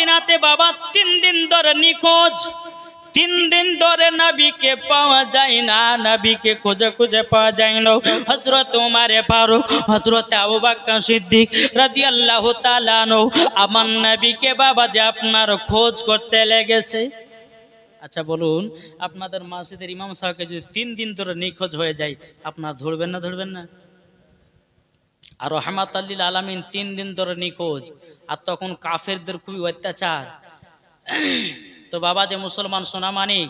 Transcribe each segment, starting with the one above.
মদিনাতে বাবা, তিন দিন ধরে নিখোঁজ। তিন দিন ধরে নবীকে পাওয়া যায় না, নবীকে খুঁজে খুঁজে পাওয়া যায় না। হজরত উমারে ফারুক হজরত আবু বাক্কা সিদ্দিক রাদিয়াল্লাহু তাআলা আনহু, আমার নবীকে বাবা যে আপনার খোঁজ করতে লেগেছে। আচ্ছা বলুন, আপনাদের মাসিদের ইমাম সাহেবকে যদি তিন দিন ধরে নিখোঁজ হয়ে যায়, আপনার ধরবেন না ধরবেন না? আর রহমাত আল্লিল আলামিন তিন দিন ধরে নিখোঁজ। আর তখন কাফেরদের খুবই অত্যাচার। তো বাবা যে মুসলমান সোনা মানিক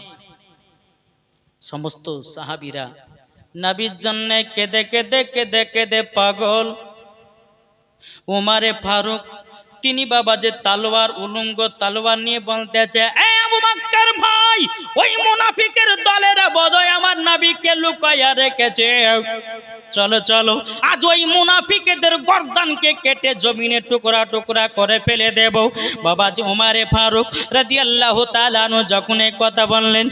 সমস্ত সাহাবিরা নবীর জন্যে কেঁদে কেঁদে কেঁদে কেঁদে পাগল। উমারে ফারুক, তিনি বাবা যে তালোয়ার, উলঙ্গ তালোয়ার নিয়ে বলতেছে "এই আবু বাক্কার ভাই, ওই মুনাফিকের দলেরা বদয় আমার নবীকে লুকাইয়া রেখেছে। চলো চলো। আজ ওই মুনাফিকেদের গর্দানকে কেটে জমিনে টুকরা টুকরা করে ফেলে দেব। বাবাজি উমারে ফারুক রাদিয়াল্লাহু তাআলা আনহু যখন এই কথা বললেন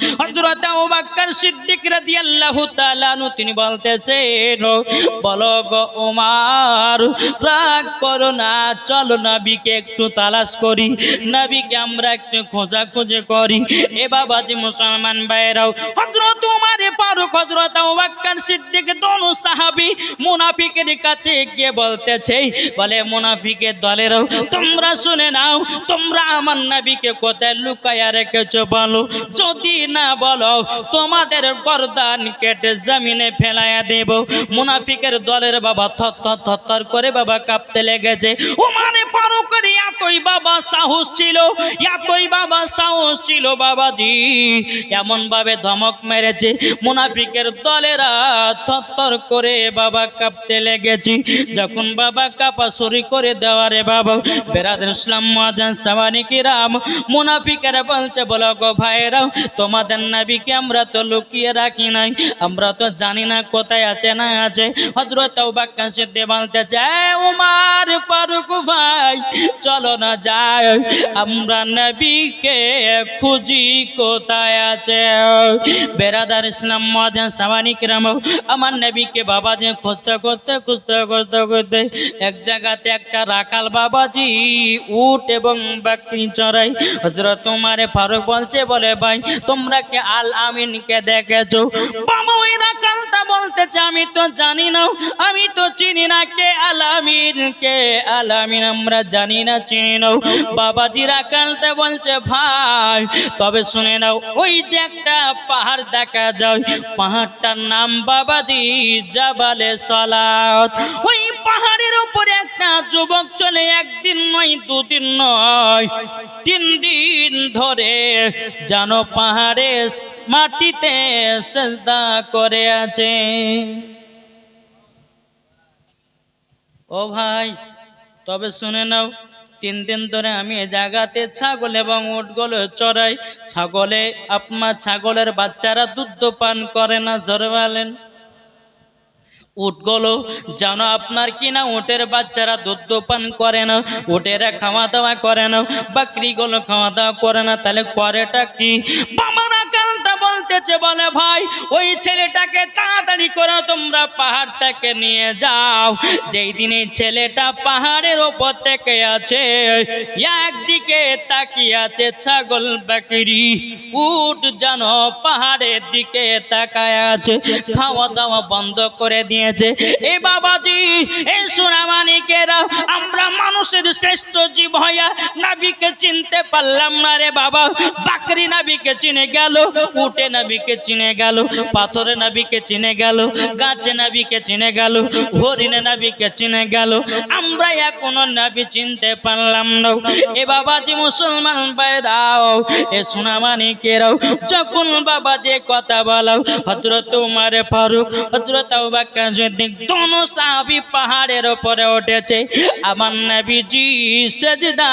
সিদ্দিক রাদিয়াল্লাহু তাআলা আনহু, তিনি বলতেছেন, বলো গো রাগ করো না, চলো নবীকে একটু তালাশ করি, নবীকে আমরা একটু খোঁজা খুঁজে করি। এ বাবাজি মুসলমান ভাইরাও হযরত উমারে ফারুক, হযরত আবু বকর সিদ্দিক, দোনো সাহাবী মুনাফিকের কাছে গিয়ে বলতেছে, বলে মুনাফিকের দলেরও তোমরা শুনে নাও, তোমরা আমার নবীকে কোথায় লুকায়া রেখেছো বলো? যদি না বলো, তোমাদের গর্দান কেটে জমিনে ফেলাইয়া দেব। মুনাফিকের দলের বাবা থর থর করে বাবা কাঁপতে লেগেছে। ও মানে ফারুকের এতই বাবা সাহস ছিল, এতই বাবা সাহস ছিল বাবাজি এমন ভাবে ধমক মেরেছে। মুনাফিকের দলেরা থর করে বাবা কাঁপতে লেগেছি। যখন বাবা কাপা শুরু করে দেওয়ারে বাবা বেরাদের ইসলাম মহাজান সামানি কিরাম, মুনাফিকেরা বলছে, বলো গো ভাইরাও তোমাদের নাবিকে আমরা তো লুকিয়ে রাখি নাই, আমরা তো জানি না কোথায় আছে, না আছে। হজরত বাক্কা সিদ্ধে বলতে চায় উমার ফারুক ভাই, চলো না যাই, আমরা নবীকে খুঁজি কোথায় আছে? বেরাদার ইসলাম মহাজান সামানি কিরাম, আমার নবীকে বাবা যে খুঁজতে খুঁজতে খুঁজতে খুঁজতে খুঁজতে এক জায়গাতে একটা রাখাল বাবাজি উট এবং বাকরি চড়াই। হজরত তোমারে ফারুক বলছে, বলে, ভাই, তোমরা কে আল আমিনকে দেখেছ? বাবা, ওই রাখালটা বলতেছে আমি তো জানি না, আমি তো চিনি না কে আল আমিন কে আল আমিন আমরা জানি না, চিনি না। বাবাজি রাখালটা বলছে, ভাই, তবে শুনে নাও, ওই যে একটা পাহাড় দেখা যায়, পাহাড়টার নাম বাবাজি জাবালে সালাত। ওই পাহাড়ের উপরে একটা যুবক চলে, একদিন নয়, দুদিন নয়, তিন দিন ধরে জানো পাহাড়ে মাটিতে সেজদা করে আছে। ও ভাই, তবে শুনে নাও, তিন দিন ধরে আমি এ জায়গাতে ছাগল এবং উটগুলো চড়াই। ছাগলে আপনার ছাগলের বাচ্চারা দুধ পান করে না, জোরে বলেন। উটগুলো যেন আপনার কিনা উটের বাচ্চারা দুধ পান করে না, উটেরা খাওয়া দাওয়া করে না বাকরিগুলো খাওয়া দাওয়া করে না, তাহলে করেটা কি? কালটা বলতেছে, বলে ভাই, ওই ছেলেটাকে তাড়াতাড়ি করে তোমরা পাহাড় থেকে নিয়ে যাও। যেই দিনে ছেলেটা পাহাড়ের ওপর থেকে আছে, একদিকে তাকিয়ে আছে ছাগল বাকরি। উট যেন পাহাড়ের দিকে তাকায় আছে খাওয়া দাওয়া বন্ধ করে দিয়েছে। এ বাবাজি এই সোনামানিকেরা, আমরা মানুষের শ্রেষ্ঠ জীব হইয়া নাবিকে চিনতে পারলাম না রে বাবা। বাকরি নাবিকে চিনে গেল উটে নাবিকে চিনে গেল পাথরে নাবিকে চিনে গেল গাছে নাবিকে চিনে গেল, হরিণে নাবিকে চিনে গেল। আমরা এখনও নাবি চিনতে পারলাম না। এ বাবাজি মুসলমান বাইরাও এ সোনামানিকেরাও যখন বাবা যে কথা বলাও হজরত উমারে ফারুক হজরত আবাক্কা সিদ্দিক দোনো সাহাবি পাহাড়ের উপরে উঠেছে। আমার নবীজি সেজদা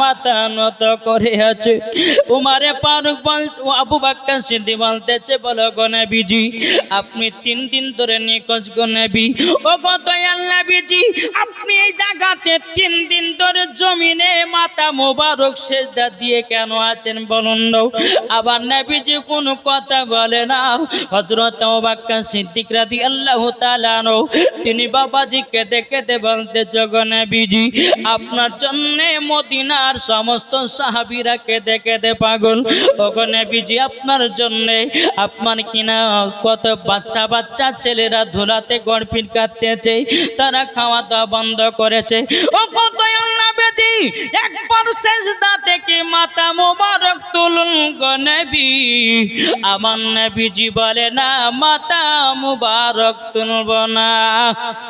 মাথা নত করে আছে উমারে মুবারক বল আবু বাক্কা সিদ্ধি বলতেছে, বলো গো নবীজি, আপনি তিন দিন ধরে নিখোঁজ গো নবী। ও কত আল্লাহ বিজি আপনি এই জায়গাতে তিন দিন ধরে জমিনে মাথা মুবারক সেজদা দিয়ে কেন আছেন বলুন আবার নবীজি কোনো কথা বলে না। হজরত বাক্কা সিদ্দিক রাদি আল্লাহ তালানো তিনি বাবাজিকে দেখে দে বলতে জগনে বিজি আপনার জন্য মদিনার সমস্ত সাহাবিরা কেঁদে কেঁদে পাগল? ওগনে বিজি আপনার জন্য। আপনার কিনা কত বাচ্চা বাচ্চা ছেলেরা ধুলাতে গড়পিট কাটতেছে তারা খাওয়া দাওয়া বন্ধ করেছে। ও কত বেজি একবার সেজদা থেকে মাথা মোবারক তুলুন আমার নবীজি বলে না মাথা মুবারক তুলব না।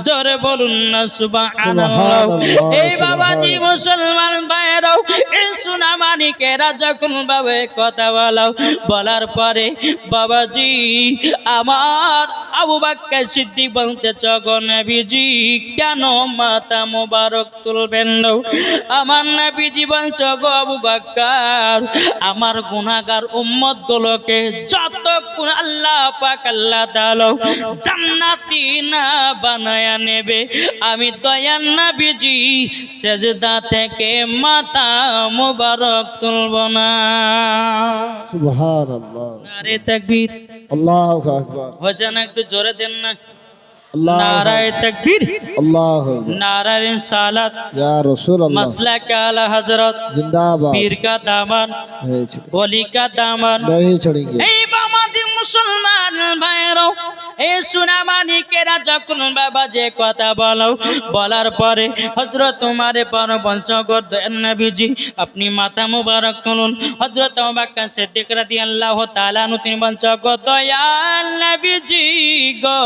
জোরে বলুন না সুবহানাল্লাহ। এই বাবাজি মুসলমান ভাইরাও এই সুনামানিকেরা যখন ভাবে কথা বলাও বলার পরে বাবাজি আমার আবু বাক্কা সিদ্দিক বলতে চগো নবীজি কেন মাথা মোবারক তুলবেন না? আমার নবীজি বলছ গো আবু বাক্কার আমার গুনাহগার উম্মত গুলোকে যতক্ষণ আল্লাহ পাক আল্লাহ তাআলা জান্নাতি না বানায়া নেবে। আমি দয়ার নবীজি সেজদা থেকে মাথা মোবারক তুলব না। সুবহানাল্লাহ আরে তাকবীর। আল্লাহু আকবার। হোসেন একটু জোরে দেন না। নারায় তাকবীর আল্লাহু আকবার নারায় সালাত ইয়া রাসূলুল্লাহ मसला का आला हजरत जिंदाबाद पीर का दामन नहीं छोड़- ওলি का দামান नहीं छोड़ेंगे মুসলমান ভাইরাও এই যখন বাবা যে কথা বলো বলার পরে হজরত তোমারে পর নবীজি আপনি মাথা মুবারক তুলুন। হজরত বাক্কা সিদ্দিক রাদিয়াল্লাহু তাআলা নু তিনি নবীজি গো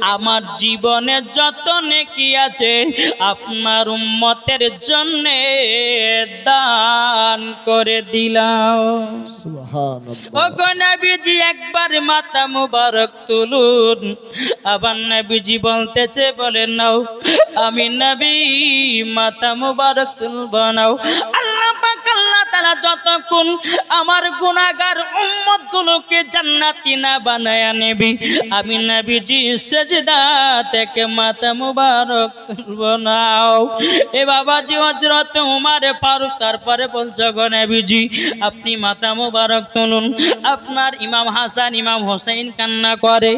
আমার জীবনে যত নেকি আছে আপনার উম্মতের জন্য দান করে দিলাম। ও গো নবীজি একবার মাতা মুবারক তুলুন। আবার নবীজি বলতেছে, বলে নাও, আমি নবী, মাতা মুবারক তুলব নাও। আল্লাহ তাআলা যতক্ষণ আমার গুনাহগার উম্মত গুলোকে জান্নাতি না বানায়া নেবি, আমি নবীজি সেজদা থেকে মাথা মুবারক তুলব নাও এ বাবাজি হজরত উমারে ফারুক, তারপরে বলছো, গো নবীজি, আপনি মাথা মুবারক তুলুন। আপনার ইমাম হাসান, ইমাম হোসেন কান্না করে,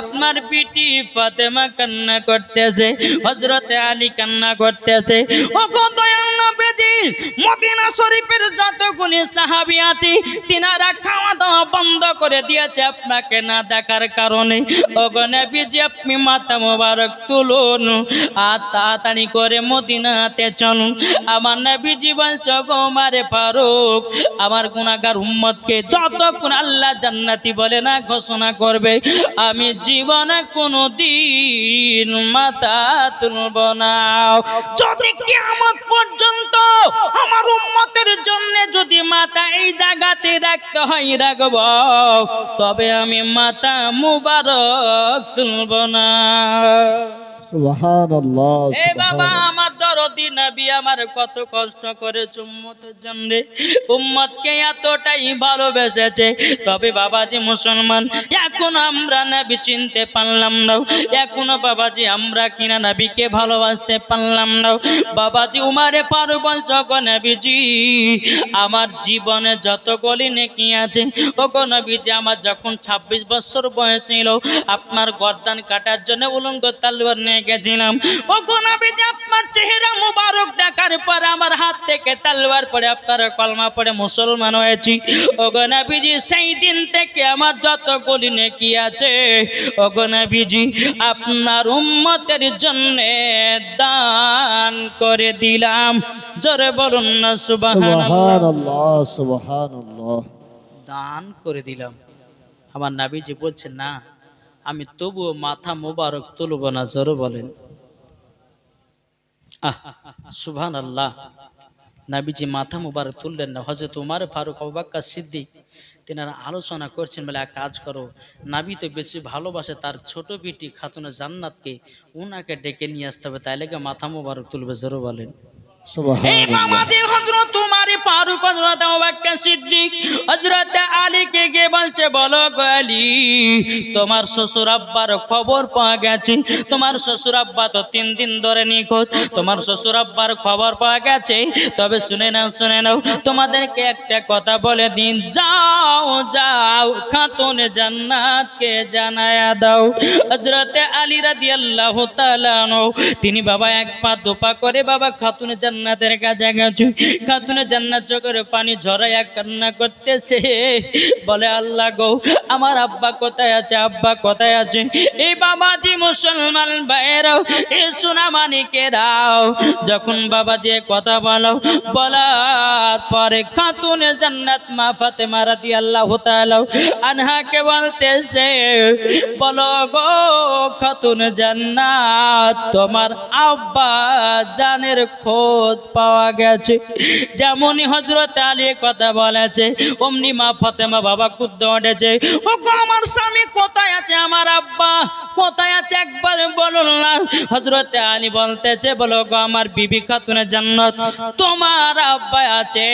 আপনার পিটি ফাতেমা কান্না করতেছে হজরতে আলী কান্না করতেছে। ও গো দয়াল নবীজি মদিনা শরীফের যতগুলি সাহাবী আছে, তিনারা খাওয়া দাওয়া বন্ধ করে দিয়েছে আপনাকে না দেখার কারণে। ও গো নবীজি, আপনি মাথা মোবারক তুলুন আর তাড়াতাড়ি করে মদিনাতে চলুন। আমার নবীজি বলছো গো মারে ফারুক, আমার গুনাহগার উম্মতকে যতক্ষণ আল্লাহ জান্নাতি বলে না ঘোষণা করবে, আমি জীবনে কোনো দিন মাথা তুলব না। যদি কেমন পর্যন্ত আমার উম্মতের জন্য যদি মাতা এই জায়গাতে রাখতে হয়, রাখব। তবে আমি মাতা মুবারক তুলব না। সুবহানাল্লাহ এ বাবা আমার দরদি নবী আমার কত কষ্ট উম্মতের জন্য। উম্মতকে এতটাই ভালোবেসেছে। তবে বাবাজি মুসলমান এখন আমরা নবী চিনতে পারলাম না। এখনও বাবাজি আমরা কিনা নবীকে ভালোবাসতে পারলাম না। বাবাজি উমারে পারু বলছ গো নবীজি আমার জীবনে যত গলি নেকি আছে ও নবীজি আমার যখন ছাব্বিশ বছর বয়স ছিল আপনার গর্দান কাটার জন্য উলঙ্গ তালবার নিয়ে গেছিলাম। ও গো নবীজি আপনার চেহারা মুবারক দেখার পর আমার হাত থেকে তালবার পড়ে আপনার কলমা পড়ে মুসলমান হয়েছি। ও গো নবীজি সেই দিন থেকে আমার যত গলি নেকি আছে ও গো নবীজি আপনার উম্মতের জন্য দান করে দিলাম। জোরে বলুন না সুবহানাল্লাহ সুবহানাল্লাহ। দান করে দিলাম। আমার নাবিজি বলছেন না আমি তবুও মাথা মোবারক তুলব না জোরে বলেন। সুবহান আল্লাহ নাবিজি মাথা মোবারক তুললেন না। হজরত উমার, ফারুক অবাক্কা সিদ্দিক, তেনারা আলোচনা করছেন, বলে, এক কাজ করো। নাবি তো বেশি ভালোবাসে, তার ছোট বিটি খাতুনে জান্নাতকে উনাকে ডেকে নিয়ে আসতে হবে, তাই লেগে মাথা মোবারক তুলবে, জোরে বলেন। তোমার শ্বশুর আব্বার খবর পাওয়া গেছে। তোমার শ্বশুর আব্বা তো তিন দিন ধরে নিখোঁজ। তোমার শ্বশুর আব্বার খবর পাওয়া গেছে। তবে শুনে নাও শুনে নাও, তোমাদেরকে একটা কথা বলে দিন। যাও যাও, খাতুন জান্নাতকে জানায়া দাও। হজরতে আলী রাদিয়াল্লাহু তাআলা তিনি বাবা এক পা দোপা করে বাবা খাতুন জান্নাতের কাছে গেছে খাতুন জান্নাত চোখের পানি ঝরাইয়া কান্না করতেছে। বলে, আল্লাহ গো, আমার আব্বা কোথায় আছে? আব্বা কোথায় আছে? এই বাবাজি মুসলমান ভাইরাও এই সোনা মানিকেরাও যখন বাবাজি এ কথা বলো, বলার পরে খাতুন জান্নাত মা ফাতে ফাতেমা রাদিয়াল্লাহু তাআলা আনহাকে বলতেছে, বলো গো, খাতুন জান্নাত, তোমার আব্বা জানের খোঁজ পাওয়া গেছে। যেমনই হজরত আলী কথা বলেছে, অমনি মা ফাতেমা বাবা কুদ্দ উঠেছে ও আমার স্বামী কোথায় আছে? আমার আব্বা কোথায় আছে? একবার বলুন না। হজরত আলী বলতেছে, বলো গো, আমার বিবি খাতুনের জান্নাত। তোমার আব্বা আছে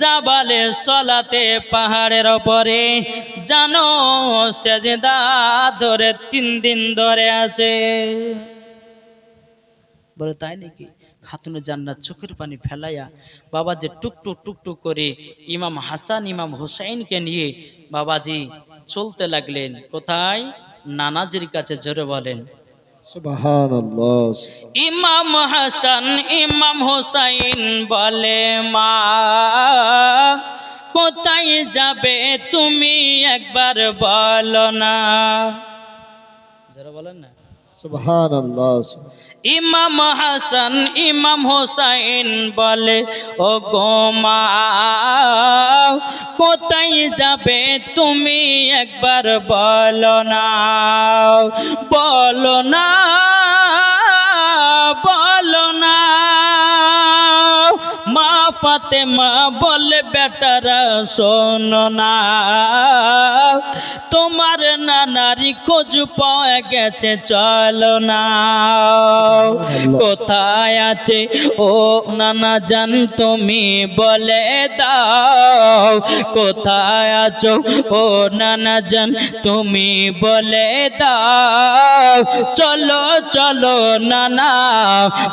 জাবালে সলাতে পাহাড়ের ওপরে। জানো, সেজদা ধরে তিন দিন ধরে আছে। বলে, তাই নাকি? খাতুনে জান্নাত চোখের পানি ফেলাইয়া বাবাজি টুকটুক টুকটুক করে ইমাম হাসান ইমাম হোসাইনকে নিয়ে বাবাজি চলতে লাগলেন। কোথায়? নানাজির কাছে জোরে বলেন ইমাম হাসান ইমাম হোসাইন বলে মা কোথায় যাবে তুমি একবার বলো না? যারা বলেন না। ইমাম হাসান, ইমাম হোসাইন বলে ও গো মা, কোথায় যাবে তুমি একবার বলো না বলো না বলো না। মা ফাতেমা বলে, বেটারা শোনো না। তোমার নানারি খোঁজ পাওয়া গেছে, চলো না। কোথায় আছে? ও নানা জান, তুমি বলে দাও। কোথায় আছো? ও নানা জান, তুমি বলে দাও। চলো চলো নানা,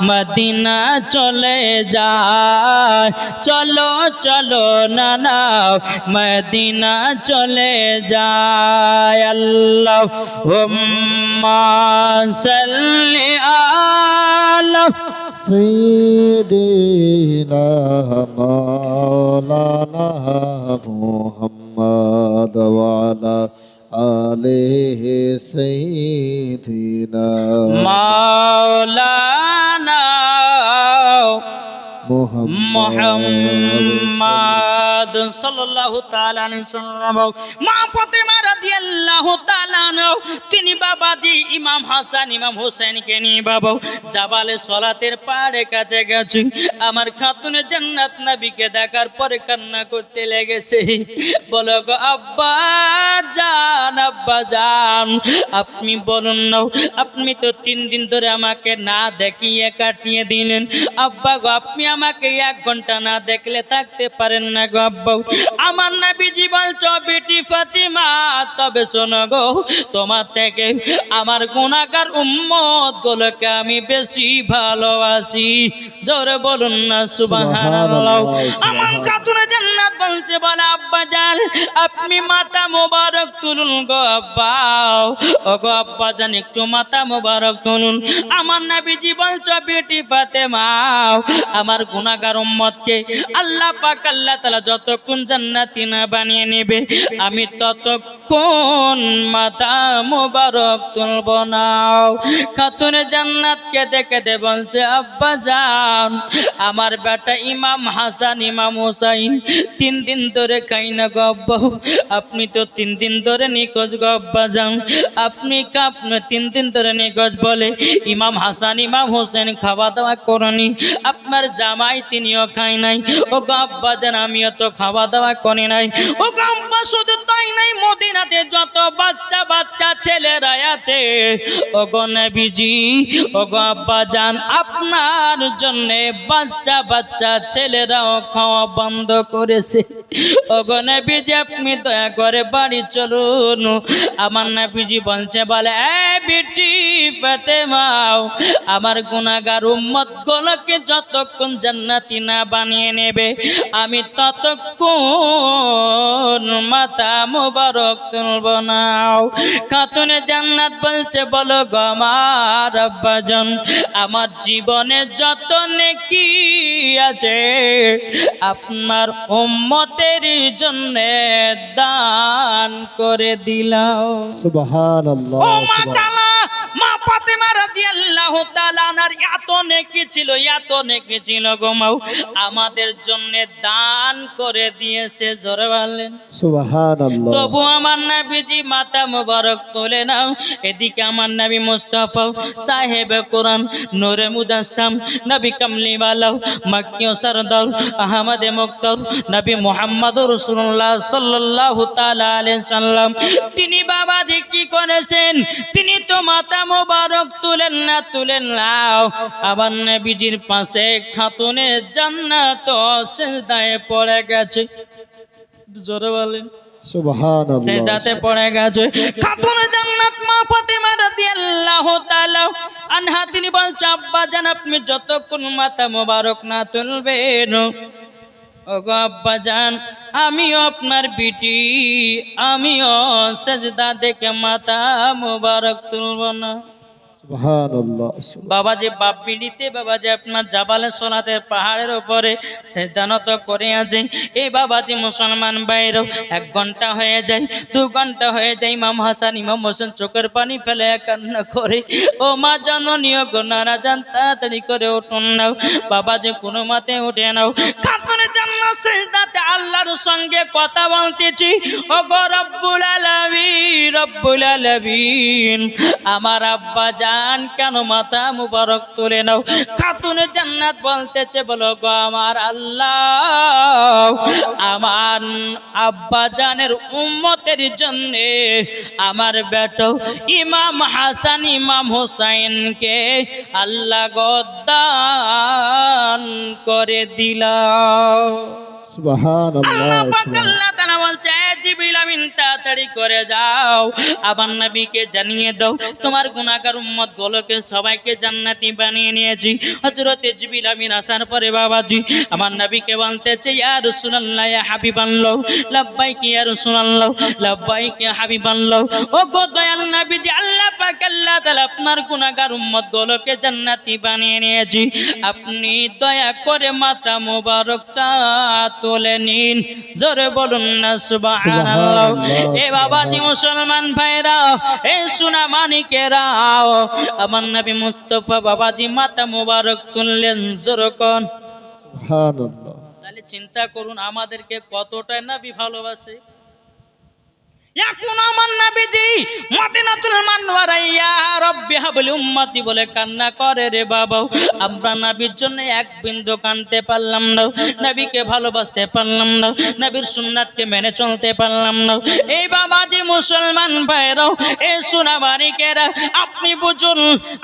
মদিনা চলে যায়। চলো চলো নানা, মদিনা চলে যায় যায় আল্লাহ সাল্লি আলা সিদিনা মাওলানা মুহাম্মদ ওয়ালা আলেহ সৈদিনা মাওলানা মুহাম্মদ সাল্লাল্লাহু তাআলা আলাইহি মা ফাতেমা তিনি বাবাজি, ইমাম হাসান, ইমাম হোসেনকে নিয়ে বাবা জাবালে সলাতের পাড়ে কাছে গেছে। আমার খাতুনে জান্নাত নবীকে দেখার পরে কান্না করতে লেগেছে। আপনি বলুন না আপনি তো তিন দিন ধরে আমাকে না দেখিয়ে কাটিয়ে দিলেন। আব্বা গো, আপনি আমাকে এক ঘণ্টা না দেখলে থাকতে পারেন না গো আব্বা আমার নবীজি বলছো, বেটি ফাতিমা শোনো গো তোমার থেকে আমার গুণাগার উম্মত গুলোকে আমি বেশি ভালোবাসি। জোরে বলুন না সুবহানাল্লাহ। আমার খাতুনে জান্নাত বলছে বলে আব্বা জান আপনি মাথা মোবারক তুলুন গো আব্বা। ও গো আব্বা জান একটু মাথা মোবারক তুলুন। আমার নবীজি বলছো বেটি ফাতেমা আমার গুনাহগার উম্মতকে আল্লাহ পাক আল্লাহ তাআলা যতক্ষণ জান্নাতি না বানিয়ে নেবে আমি ততক্ষণ মাথা মোবারক তুলব না? খাতুনে জান্নাতকে দেখে দে বলছে, আব্বা জান আমার বেটা ইমাম হাসান, ইমাম হোসাইন, তিন দিন ধরে খাই না গব্ব আপনি তো তিন দিন ধরে নিখোঁজ গব্বা যান। আপনি আপনি তিন দিন ধরে নিখোঁজ বলে ইমাম হাসান, ইমাম হোসেন খাওয়া দাওয়া করনি। আপনার জামাই তিনিও খাই নাই। ও গব্বা যান, আমিও তো খাওয়া দাওয়া করি নাই। ও গব্বা শুধু তাই মদিনাতে যত বাচ্চা বাচ্চা ছেলেরা আছে, ওগো নবীজি, ওগো আব্বা জান আপনার জন্য বাচ্চা বাচ্চা ছেলেরাও খাওয়া বন্ধ করেছে। ওগো নবীজি, আপনি দয়া করে বাড়ি চলুন। আমার নবীজি বলছে, বলে, এ বিটি ফাতেমাও আমার গুনাহগার উম্মত গুলোকে যতক্ষণ জান্নাতি না বানিয়ে নেবে, আমি ততক্ষণ মাথা তুলব খাতুনে জান্নাত বলছে বলো গমার আমার আব্বাজন আমার জীবনে যত নেকি আছে আপনার উম্মতের জন্য দান করে দিলাও সুবহানাল্লাহ ও মা ফাতেমা রাদিয়াল্লাহু তাআলা আনহার এত নেকি ছিল এত নেকি ছিল গো মাও। আমাদের জন্য দান করে দিয়েছে জোরে বললেন সুবহানাল্লাহ। তবু আমার নবীজি মাথা মোবারক তোলে নাও। এদিকে আমার নবী মুস্তাফা সাহেব কোরআন নূরে মুজাসসাম নবী কামলিওয়ালা মাক্কি ও সরদার আহমদ মুক্তর নবী মোহাম্মদ রাসূলুল্লাহ সাল্লাল্লাহু তাআলা আলাইহি সাল্লাম তিনি বাবাজি কি করেছেন? তিনি তো মাথা মোবারক তুলেন না তুলেন নাও আবার নবীজির পাশে খাতুনে জান্নাত সেজদায় পড়ে গেছে। জোরে বলেন। সুবহানাল্লাহ। সেদাতে পড়ে গেছে। খাতুন জান্নাত মা ফাতেমা রাদিয়াল্লাহু তাআলা আনহা তিনি বলছে আব্বা জান আপনি যতক্ষণ মাথা মোবারক না তুলবেন আব্বা জান আমিও আপনার বিটি আমিও সেজদা দেখে মাথা মোবারক তুলব না। বাবা যে বাপ বিলিতে, বাবা যে আপনার জাবালে সোনাতে পাহাড়ের উপরে সে জানত করে আছে এই বাবা যে মুসলমান বাইরেও এক ঘণ্টা হয়ে যায়, দু ঘণ্টা হয়ে যায় ইমাম হাসান, ইমাম হোসেন চোখের পানি ফেলে কান্না করে, ও মা জননীয় গোনারা যান তাড়াতাড়ি করে উঠুন নাও, বাবা যে কোনো মাতে উঠে নাও খাতুনে জান্নাত সেজদাতে আল্লাহর সঙ্গে কথা বলতেছি ও গো রব্বুল আলামিন রব্বুল আলামিন, আমার আব্বা জান কেন মাথা মুবারক তুলে নাও? খাতুন জান্নাত বলতেছে বলো গো আমার আল্লাহ আমার আব্বা জানের উম্মতের জন্য আমার বেটো ইমাম হাসান ইমাম হোসাইনকে আল্লাহ গদ্দান করে দিলাম। সুবহানাল্লাহ আল্লাহ পাক আল্লাহ তাআলা বলছে "এ আমিন, তাড়াতাড়ি করে যাও। আমার নবীকে জানিয়ে দাও, তোমার গুনাহগার উম্মত গুলোকে সবাইকে জান্নাতি বানিয়ে নিয়েছি। হযরতে জিবরিল আমিন আসার পরে বাবাজি, আমার নবীকে বলতেছে ইয়া রাসূলুল্লাহ, ইয়া হাবিবাল্লাহ, লাব্বাইক ইয়া রাসূলুল্লাহ, লাব্বাইক ইয়া হাবিবাল্লাহ ও গো দয়াল নবীজি, আল্লাহ পাক, আল্লাহ তাআলা আপনার গুনাহগার উম্মত গুলোকে জান্নাতি বানিয়ে নিয়েছি। আপনি দয়া করে মাথা মোবারকটা তুলে নিন। জোরে বলুন না সুবহানাল্লাহ। এ বাবাজি মুসলমান ভাইরা এ সোনা মানিকেরা আমার নবী মুস্তাফা বাবাজি মাতা মোবারক তুললেন সুবহানাল্লাহ। তাহলে চিন্তা করুন আমাদেরকে কতটা নবী ভালোবাসে এখন আমার নবীজি মদিনাতুল মানওয়ারা ইয়া রব্বি হাবলি উম্মতি বলে কান্না করে জন্য পারলাম না ভালোবাসতে পারলাম না মেনে চলতে পারলাম না। এই বাবাজি মুসলমান এ আপনি বুঝুন,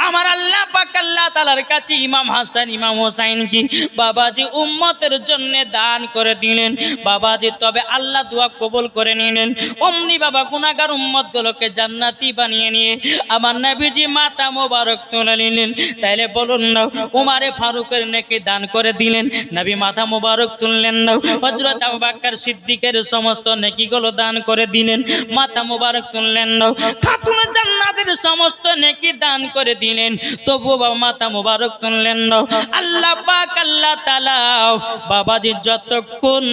আমার আল্লাহ আল্লাহ তালার কাছে ইমাম হাসান, ইমাম হোসাইন কি? বাবাজি উম্মতের জন্য দান করে দিলেন। বাবাজি তবে আল্লাহ দোয়া কবুল করে নিলেন। অমনি বাবা গুনাগার উম্মত গুলোকে জান্নাতি বানিয়ে নিয়ে আমার নবীজি মাতা মোবারক তুলে নিলেন। তাইলে বলুন না, উমারে ফারুকের নেকি দান করে দিলেন, নবী মাথা মোবারক তুললেন না হজরত আবু সিদ্দিকের সমস্ত নেকিগুলো দান করে দিলেন মাথা মোবারক তুললেন না, খাতুন জান্নাতের সমস্ত নেকি দান করে দিলেন তবু বাবা মাথা মোবারক তুললেন না। আল্লাহ পাক, আল্লাহ তাআলা, বাবাজি যতক্ষণ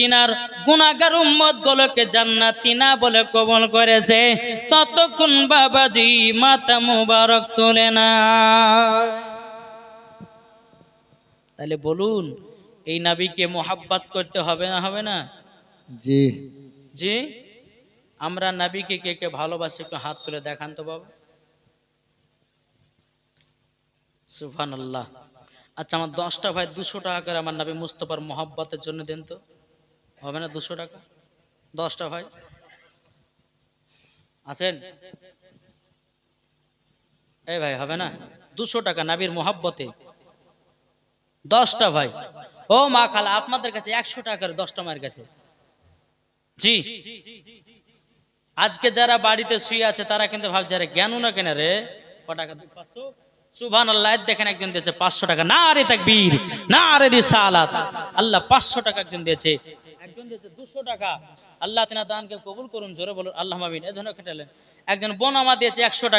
তিনার গুনাগার উম্মত গুলোকে জান্নাত তিনা বলে কবল করেছে। ততক্ষণ বাবাজি মাথা মুবারক তোলে না তাহলে বলুন এই নাবিকে মোহাব্বাত করতে হবে না হবে না? জি। জি? আমরা নাবিকে কে কে ভালোবাসি একটু হাত তুলে দেখান তো বাবা। সুফান আল্লাহ আচ্ছা আমার দশটা ভাই দুশো টাকা করে আমার নাবি মুস্তফার মোহাব্বতের জন্য দেন তো। হবে না দুশো টাকা? দশটা ভাই। আছেন? এই ভাই, হবে না? দুশো টাকা নাবির মোহাব্বতে। দশটা ভাই। ও মা খালা, আপনাদের কাছে একশো টাকার দশটা মায়ের কাছে। জি। আজকে যারা বাড়িতে শুয়ে আছে, তারা কিন্তু ভাবছে, আরে, জ্ঞানও না কেন রে? ক টাকা? দিই? পাঁচশো? সুভান আল্লাহ দেখেন একজন দিয়েছে পাঁচশো টাকা। না রে তাকবীর না রে রিসালাত। আল্লাহ পাঁচশো টাকা একজন দিয়েছে। একজন দিয়েছে, দুশো টাকা। আল্লাহ তিনা দানকে কবুল করুন, জোরে বলুন, আল্লাহ মাবিন এ ধরনের খেটালেন একজন বোন আমার দিয়েছে একশো টাকা।